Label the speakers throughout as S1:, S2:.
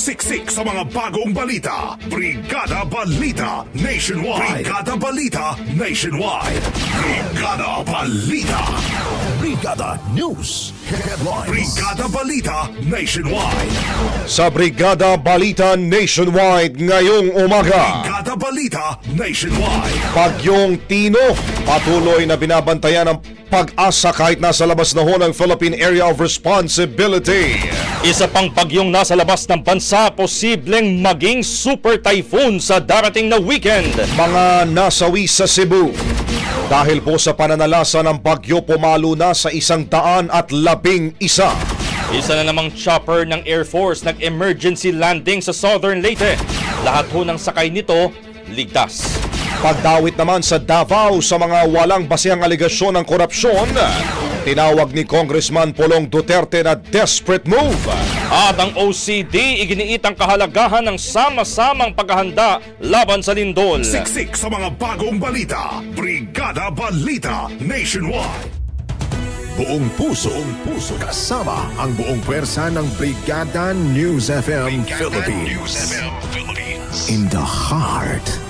S1: Siksik sa mga bagong balita. Brigada Balita Nationwide. Brigada Balita Nationwide. Brigada Balita.
S2: Brigada News Headlines.
S1: Brigada Balita Nationwide.
S3: Sa Brigada Balita Nationwide ngayong umaga.
S1: Brigada Balita Nationwide.
S3: Bagyong Tino, patuloy na binabantayan ng pag-asa kahit nasa labas na ho ng Philippine Area of Responsibility.
S4: Isa pang bagyong nasa labas ng bansa, posibleng maging super typhoon sa darating na weekend.
S3: Mga nasawi sa Cebu. Dahil po sa pananalasa ng bagyo pumalo na sa isang daan at labing isa.
S4: Isa na namang chopper ng Air Force nag-emergency landing sa Southern Leyte. Lahat ho ng sakay nito, ligtas.
S3: Pagdawit naman sa Davao sa mga walang basehang aligasyon ng korupsyon, tinawag ni Congressman Polong Duterte na desperate move.
S4: At ang OCD iginiit ang kahalagahan ng sama-samang paghahanda laban sa lindol.
S1: Siksik sa mga bagong balita. Brigada Balita Nationwide.
S2: Buong puso, buong puso kasama ang buong pwersa ng Brigada News FM Philippines. In the heart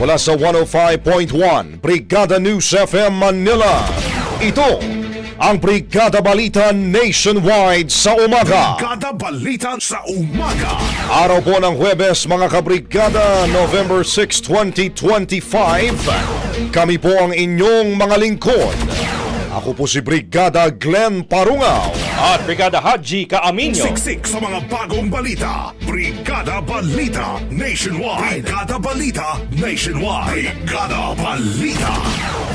S3: Mula sa 105.1 Brigada News FM Manila. Ito ang Brigada Balita Nationwide sa umaga.
S1: Brigada Balita sa umaga.
S3: Araw po ng Huwebes mga kabrigada, November 6, 2025. Kami po ang inyong mga lingkod. Ako po si Brigada Glenn Parungaw.
S4: At Brigada Haji Kaaminyo.
S1: Siksik sa mga bagong balita. Brigada Balita Nationwide. Brigada Balita Nationwide. Brigada Balita.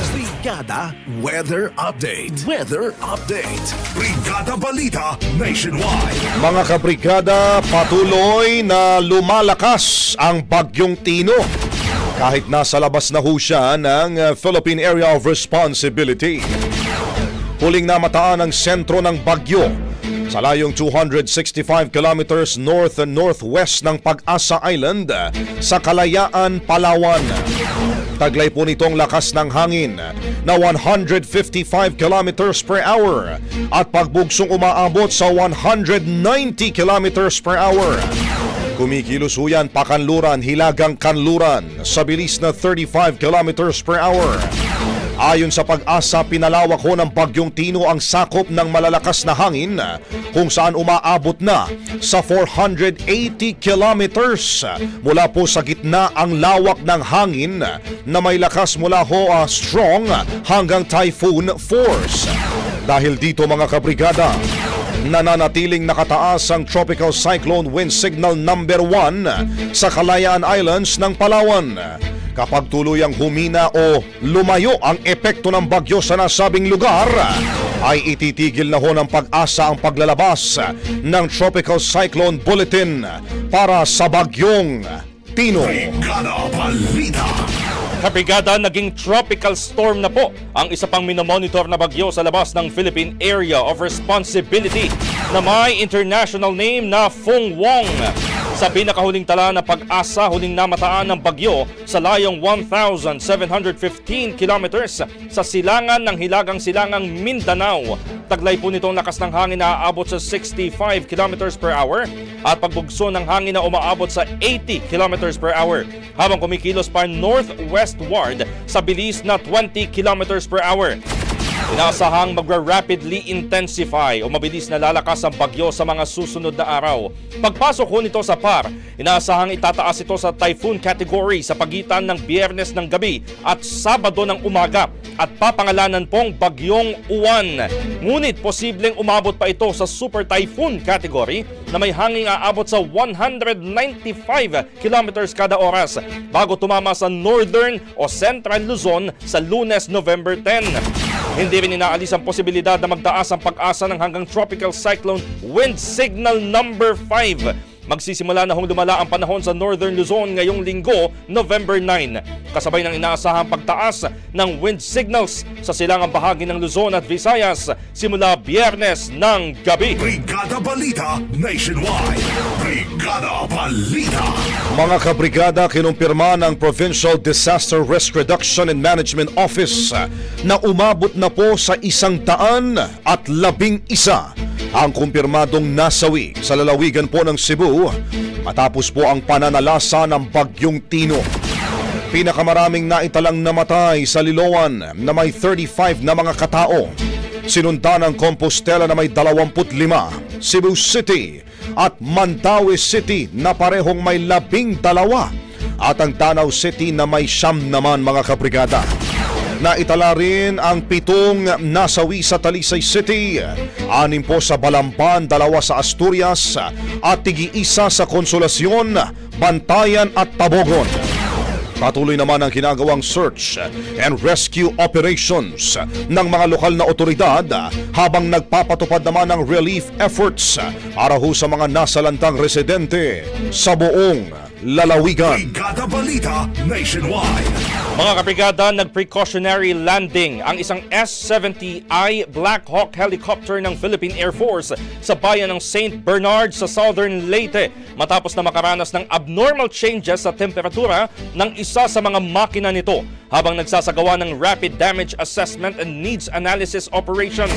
S2: Brigada Weather Update. Weather Update.
S1: Brigada Balita Nationwide.
S3: Mga kabrigada, patuloy na lumalakas ang bagyong Tino. Kahit nasa labas na ho siya ng uh, Philippine Area of Responsibility. Huling namataan ang sentro ng bagyo sa layong 265 kilometers north and northwest ng Pag-asa Island sa Kalayaan, Palawan. Taglay po nitong lakas ng hangin na 155 kilometers per hour at pagbugsong umaabot sa 190 kilometers per hour. Kumikilos ho yan pakanluran, hilagang kanluran sa bilis na 35 kilometers per hour. Ayon sa pag-asa, pinalawak ho ng Bagyong Tino ang sakop ng malalakas na hangin kung saan umaabot na sa 480 kilometers mula po sa gitna ang lawak ng hangin na may lakas mula ho ah, strong hanggang typhoon force. Dahil dito mga kabrigada, nananatiling nakataas ang Tropical Cyclone Wind Signal number 1 sa Kalayaan Islands ng Palawan. Kapag tuluyang humina o lumayo ang epekto ng bagyo sa nasabing lugar, ay ititigil na ho ng pag-asa ang paglalabas ng Tropical Cyclone Bulletin para sa bagyong Tino.
S1: Brigada Balita.
S4: Kabrigada, naging tropical storm na po ang isa pang minomonitor na bagyo sa labas ng Philippine Area of Responsibility na may international name na Fung Wong. Sa pinakahuling tala na pag-asa, huling namataan ng bagyo sa layong 1,715 kilometers sa silangan ng Hilagang Silangang Mindanao. Taglay po nito ang lakas ng hangin na aabot sa 65 kilometers per hour at pagbugso ng hangin na umaabot sa 80 kilometers per hour habang kumikilos pa northwestward sa bilis na 20 kilometers per hour. Inaasahang magra-rapidly intensify o mabilis na lalakas ang bagyo sa mga susunod na araw. Pagpasok ho nito sa PAR, inaasahang itataas ito sa typhoon category sa pagitan ng biyernes ng gabi at sabado ng umaga at papangalanan pong bagyong uwan. Ngunit posibleng umabot pa ito sa super typhoon category na may hanging aabot sa 195 kilometers kada oras bago tumama sa northern o central Luzon sa lunes November 10. Hindi rin inaalis ang posibilidad na magtaas ang pag-asa ng hanggang tropical cyclone wind signal number 5. Magsisimula na hong lumala ang panahon sa Northern Luzon ngayong linggo, November 9. Kasabay ng inaasahang pagtaas ng wind signals sa silangang bahagi ng Luzon at Visayas simula biyernes ng gabi.
S1: Brigada Balita Nationwide. Brigada Balita.
S3: Mga kabrigada, kinumpirma ng Provincial Disaster Risk Reduction and Management Office na umabot na po sa isang daan at labing isa ang kumpirmadong nasawi sa lalawigan po ng Cebu matapos po ang pananalasa ng Bagyong Tino. Pinakamaraming naitalang namatay sa Liloan na may 35 na mga katao. Sinundan ng Compostela na may 25, Cebu City at Mandaue City na parehong may labing dalawa at ang Danau City na may siyam naman mga kabrigada. Naitala rin ang pitong nasawi sa Talisay City, anim po sa Balamban, dalawa sa Asturias at tigi-isa sa Konsolasyon, Bantayan at Tabogon. Patuloy naman ang ginagawang search and rescue operations ng mga lokal na otoridad habang nagpapatupad naman ng relief efforts para sa mga nasalantang residente sa buong lalawigan.
S1: Brigada Balita Nationwide.
S4: Mga kabrigada, nag-precautionary landing ang isang S-70I Black Hawk helicopter ng Philippine Air Force sa bayan ng St. Bernard sa Southern Leyte matapos na makaranas ng abnormal changes sa temperatura ng isa sa mga makina nito habang nagsasagawa ng Rapid Damage Assessment and Needs Analysis Operations.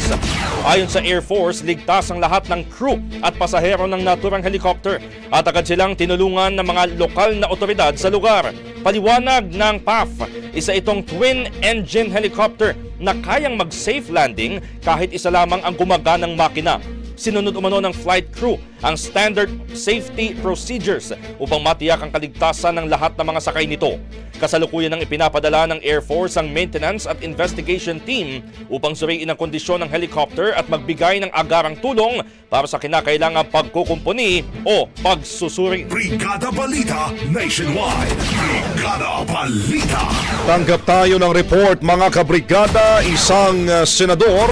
S4: Ayon sa Air Force, ligtas ang lahat ng crew at pasahero ng naturang helicopter at agad silang tinulungan ng mga lokal na otoridad sa lugar. Paliwanag ng PAF, isa itong twin-engine helicopter na kayang mag-safe landing kahit isa lamang ang gumaganang makina. Sinunod umano ng flight crew ang standard safety procedures upang matiyak ang kaligtasan ng lahat ng mga sakay nito. Kasalukuyan ng ipinapadala ng Air Force ang maintenance at investigation team upang suriin ang kondisyon ng helicopter at magbigay ng agarang tulong para sa kinakailangang pagkukumpuni o pagsusuri.
S1: Brigada Balita Nationwide. Brigada Balita.
S3: Tanggap tayo ng report mga kabrigada, isang uh, senador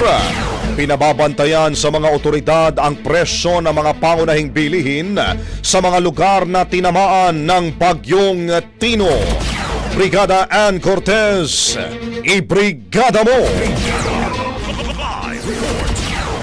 S3: pinababantayan sa mga otoridad ang presyo ng mga pangunahing bilihin sa mga lugar na tinamaan ng Bagyong Tino. Brigada Ann Cortez, ibrigada mo!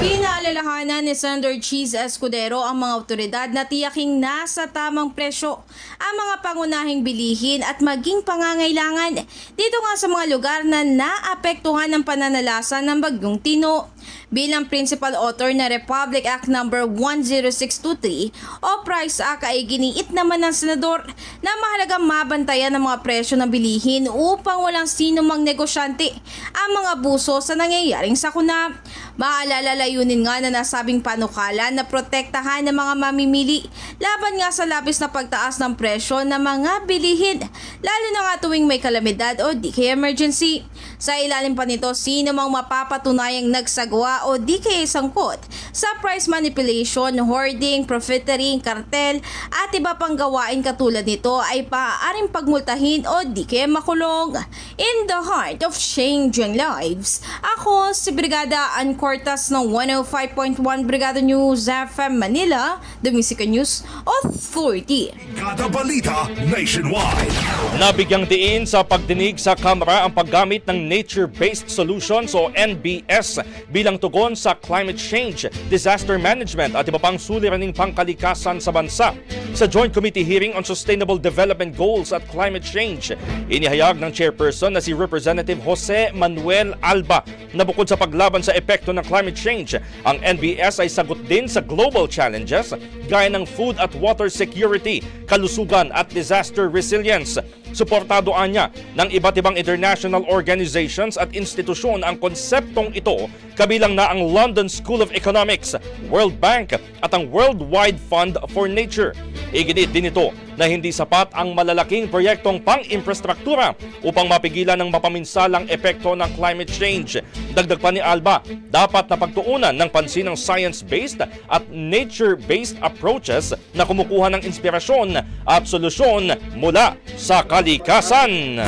S5: Pinaalalahanan ni Senator Cheese Escudero ang mga otoridad na tiyaking nasa tamang presyo ang mga pangunahing bilihin at maging pangangailangan dito nga sa mga lugar na naapektuhan ng pananalasa ng bagyong Tino. Bilang principal author na Republic Act No. 10623 o Price Act ay giniit naman ng senador na mahalagang mabantayan ang mga presyo ng bilihin upang walang sino mang negosyante ang mga buso sa nangyayaring sakuna. Maalala layunin nga na nasabing panukala na protektahan ng mga mamimili laban nga sa labis na pagtaas ng presyo ng mga bilihin lalo na nga tuwing may kalamidad o di emergency. Sa ilalim pa nito, sino mang mapapatunayang nagsagwa o di kaya sangkot sa price manipulation, hoarding, profiteering, kartel at iba pang gawain katulad nito ay paaaring pagmultahin o di kaya makulong. In the heart of changing lives, ako si Brigada Ann Cortas ng 105.1 Brigada News FM Manila, The Music News Authority.
S1: Kada balita nationwide.
S4: Nabigyang diin sa pagdinig sa Kamara ang paggamit ng Nature-Based Solutions o NBS bilang tugon sa climate change, disaster management at iba pang suliraning pangkalikasan sa bansa. Sa Joint Committee Hearing on Sustainable Development Goals at Climate Change, inihayag ng chairperson na si Representative Jose Manuel Alba na bukod sa paglaban sa epekto ng climate change, ang NBS ay sagot din sa global challenges gaya ng food at water security, kalusugan at disaster resilience. Suportado anya ng iba't ibang international organizations at institusyon ang konseptong ito kabilang na ang London School of Economics, World Bank at ang Worldwide Fund for Nature. Iginit din ito na hindi sapat ang malalaking proyektong pang-infrastruktura upang mapigilan ng mapaminsalang epekto ng climate change. Dagdag pa ni Alba, dapat na pagtuunan ng pansin ng science-based at nature-based approaches na kumukuha ng inspirasyon at solusyon mula sa kalikasan.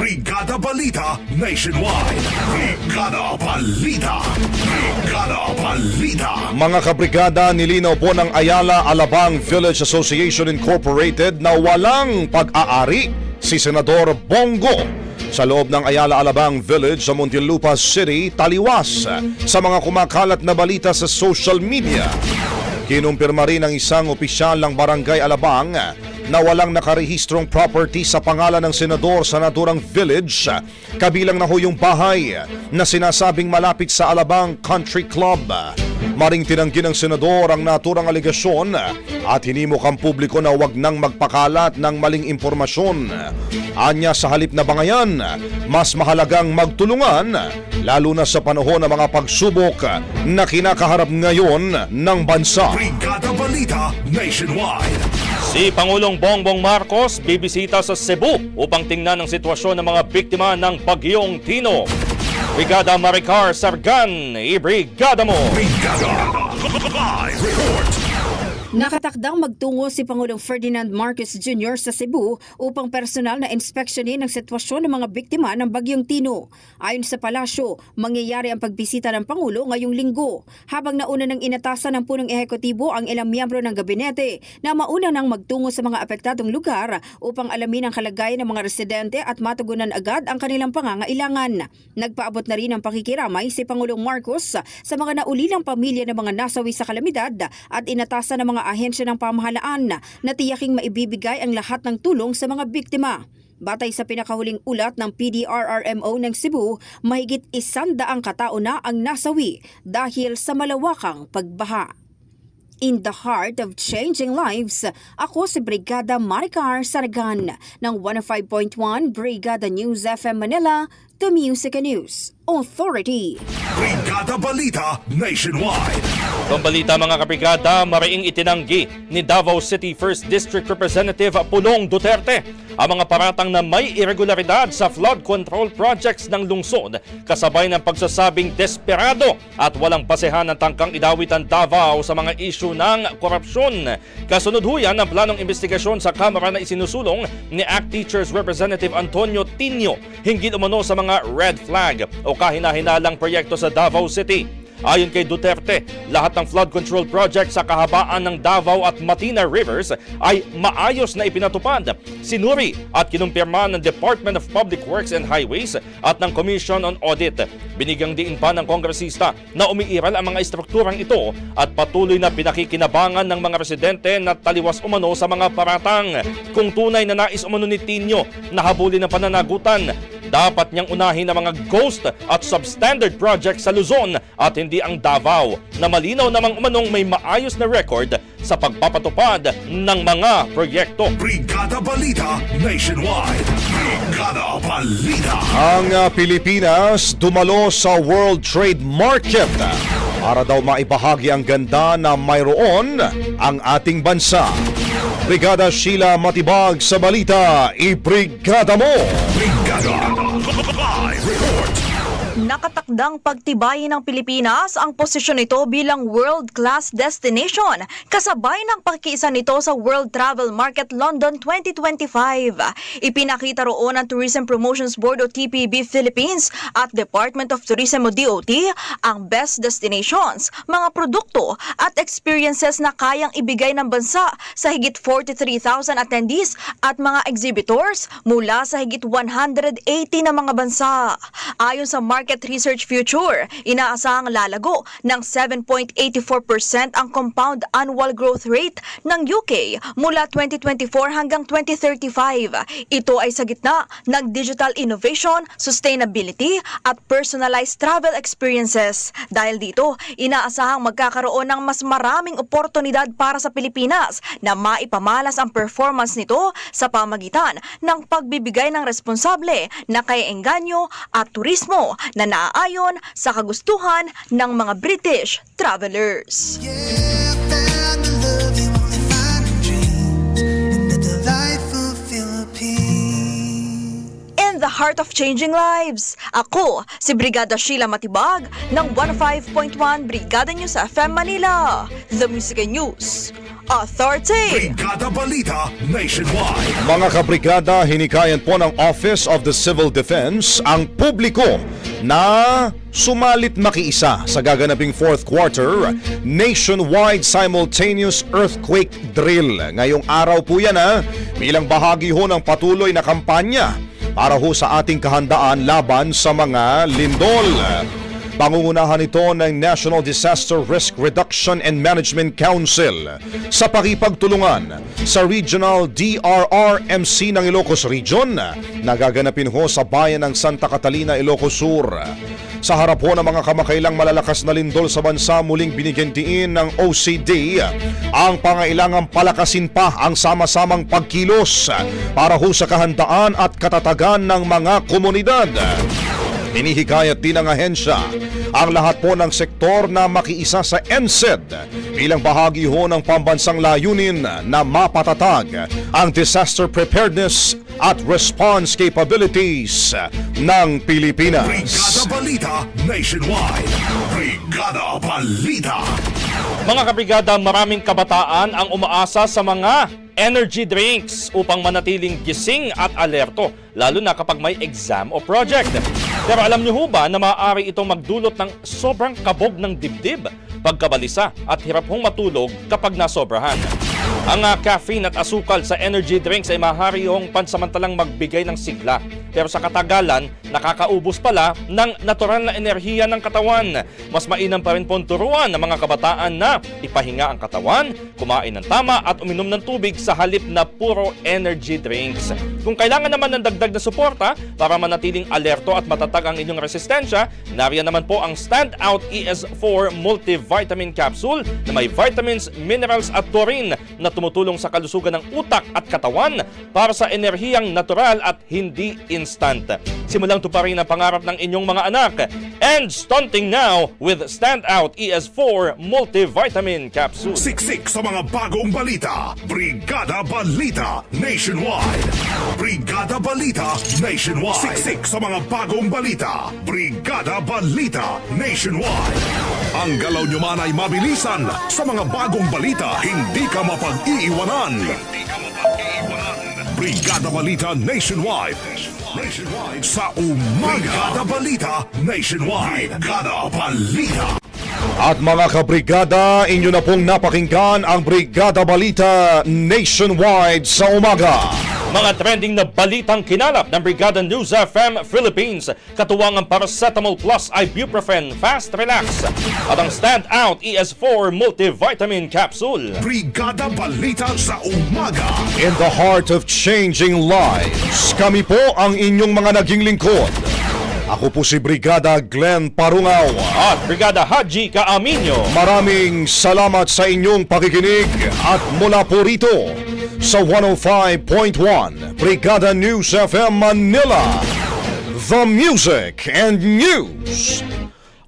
S1: Brigada Balita Nationwide. Brigada Balita. Brigada Balita.
S3: Mga kabrigada, nilinaw po ng Ayala Alabang Village Association Incorporated na walang pag-aari si Senador Bongo sa loob ng Ayala Alabang Village sa Muntinlupa City, taliwas sa mga kumakalat na balita sa social media. Kinumpirma rin ng isang opisyal ng Barangay Alabang na walang nakarehistrong property sa pangalan ng senador sa naturang village kabilang na ho yung bahay na sinasabing malapit sa Alabang Country Club. Maring tinanggi ng senador ang naturang aligasyon at hinimok ang publiko na wag nang magpakalat ng maling impormasyon. Anya sa halip na bangayan, mas mahalagang magtulungan lalo na sa panahon ng mga pagsubok na kinakaharap ngayon ng bansa.
S1: Brigada Balita Nationwide.
S4: Si Pangulong Bongbong Marcos bibisita sa Cebu upang tingnan ang sitwasyon ng mga biktima ng Bagyong Tino. Brigada Maricar Sargan, ibrigada mo!
S1: Brigada. Live report.
S6: Nakatakdang magtungo si Pangulong Ferdinand Marcos Jr. sa Cebu upang personal na inspeksyonin ang sitwasyon ng mga biktima ng Bagyong Tino. Ayon sa palasyo, mangyayari ang pagbisita ng Pangulo ngayong linggo, habang nauna ng inatasan ng punong ehekutibo ang ilang miyembro ng gabinete na mauna nang magtungo sa mga apektadong lugar upang alamin ang kalagayan ng mga residente at matugunan agad ang kanilang pangangailangan. Nagpaabot na rin ang pakikiramay si Pangulong Marcos sa mga naulilang pamilya ng mga nasawi sa kalamidad at inatasan ng mga ahensya ng pamahalaan na tiyaking maibibigay ang lahat ng tulong sa mga biktima. Batay sa pinakahuling ulat ng PDRRMO ng Cebu, mahigit isandaang katao na ang nasawi dahil sa malawakang pagbaha. In the heart of changing lives, ako si Brigada Maricar Saragan ng 105.1 Brigada News FM Manila, The Music News Authority.
S1: Brigada Balita Nationwide.
S4: Itong balita mga kabrigada, mariing itinanggi ni Davao City 1st District Representative Pulong Duterte ang mga paratang na may irregularidad sa flood control projects ng lungsod kasabay ng pagsasabing desperado at walang basehan ng tangkang idawit ang Davao sa mga isyu ng korupsyon. Kasunod huyan ang planong investigasyon sa Kamara na isinusulong ni ACT Teachers Representative Antonio Tinio hinggil umano sa mga red flag o kahinahinalang proyekto sa Davao City. Ayon kay Duterte, lahat ng flood control project sa kahabaan ng Davao at Matina Rivers ay maayos na ipinatupad. Sinuri at kinumpirma ng Department of Public Works and Highways at ng Commission on Audit. Binigyang diin pa ng kongresista na umiiral ang mga estrukturang ito at patuloy na pinakikinabangan ng mga residente na taliwas umano sa mga paratang. Kung tunay na nais umano ni Tinyo na habulin ng pananagutan, dapat niyang unahin ang mga ghost at substandard projects sa Luzon at hindi ang Davao na malinaw namang umanong may maayos na record sa pagpapatupad ng mga proyekto.
S1: Brigada Balita Nationwide. Brigada Balita.
S3: Ang uh, Pilipinas dumalo sa World Trade Market para daw maibahagi ang ganda na mayroon ang ating bansa. Brigada Sheila Matibag sa balita, ibrigada mo!
S1: Brigada. なか
S7: Nakatakdang pagtibayin ng Pilipinas ang posisyon nito bilang world-class destination kasabay ng pagkiisa nito sa World Travel Market London 2025. Ipinakita roon ng Tourism Promotions Board o TPB Philippines at Department of Tourism o DOT ang best destinations, mga produkto at experiences na kayang ibigay ng bansa sa higit 43,000 attendees at mga exhibitors mula sa higit 180 na mga bansa. Ayon sa Market Research Future, inaasahang lalago ng 7.84% ang compound annual growth rate ng UK mula 2024 hanggang 2035. Ito ay sa gitna ng digital innovation, sustainability at personalized travel experiences. Dahil dito, inaasahang magkakaroon ng mas maraming oportunidad para sa Pilipinas na maipamalas ang performance nito sa pamagitan ng pagbibigay ng responsable na kaya-engganyo at turismo na naaayon sa kagustuhan ng mga British travelers.
S8: Yeah,
S7: heart of changing lives, ako si Brigada Sheila Matibag ng 105.1 Brigada News FM Manila, The Music and News Authority.
S1: Brigada Balita Nationwide.
S3: Mga kabrigada, hinikayan po ng Office of the Civil Defense ang publiko na sumalit makiisa sa gaganaping fourth quarter nationwide simultaneous earthquake drill. Ngayong araw po yan ha, bilang bahagi ho ng patuloy na kampanya para ho sa ating kahandaan laban sa mga lindol. Pangungunahan ito ng National Disaster Risk Reduction and Management Council sa pakipagtulungan sa Regional DRRMC ng Ilocos Region na gaganapin ho sa bayan ng Santa Catalina, Ilocos Sur. Sa harap ho ng mga kamakailang malalakas na lindol sa bansa muling binigyan diin ng OCD ang pangailangang palakasin pa ang sama-samang pagkilos para ho sa kahandaan at katatagan ng mga komunidad. Hinihikayat din ng ahensya ang lahat po ng sektor na makiisa sa NSED bilang bahagi ho ng pambansang layunin na mapatatag ang disaster preparedness at response capabilities ng Pilipinas.
S1: Brigada Balita Nationwide. Brigada Balita.
S4: Mga kabrigada, maraming kabataan ang umaasa sa mga energy drinks upang manatiling gising at alerto, lalo na kapag may exam o project. Pero alam niyo ba na maaari itong magdulot ng sobrang kabog ng dibdib, pagkabalisa at hirap hong matulog kapag nasobrahan. Ang ah, caffeine at asukal sa energy drinks ay maaari hong pansamantalang magbigay ng sigla. Pero sa katagalan, nakakaubos pala ng natural na enerhiya ng katawan. Mas mainam pa rin pong turuan ng mga kabataan na ipahinga ang katawan, kumain ng tama at uminom ng tubig sa halip na puro energy drinks. Kung kailangan naman ng dagdag na suporta para manatiling alerto at matatag ang inyong resistensya, nariyan naman po ang Standout ES4 Multivitamin Capsule na may vitamins, minerals at taurine na tumutulong sa kalusugan ng utak at katawan para sa enerhiyang natural at hindi instant. Simulang tuparin ang pangarap ng inyong mga anak. And stunting now with Standout ES4 Multivitamin Capsule.
S1: Siksik sa mga bagong balita. Brigada Balita Nationwide. Brigada Balita Nationwide. Siksik sa mga bagong balita. Brigada Balita Nationwide. Ang galaw nyo man ay mabilisan. Sa mga bagong balita, hindi ka mapag-iiwanan. Hindi ka mapag-iiwanan. Brigada Balita Nationwide. Nationwide sa umaga. Brigada Balita Nationwide. Brigada Balita.
S3: At mga kabrigada, inyo na pong napakinggan ang Brigada Balita Nationwide sa umaga.
S4: Mga trending na balitang kinalap ng Brigada News FM Philippines. Katuwang ang Paracetamol Plus Ibuprofen Fast Relax at ang Standout ES4 Multivitamin Capsule.
S1: Brigada Balita sa umaga.
S3: In the heart of changing lives, kami po ang inyong mga naging lingkod. Ako po si Brigada Glenn Parungaw.
S4: At Brigada Haji Kaaminyo.
S3: Maraming salamat sa inyong pakikinig at mula po rito sa 105.1 Brigada News FM Manila. The Music and News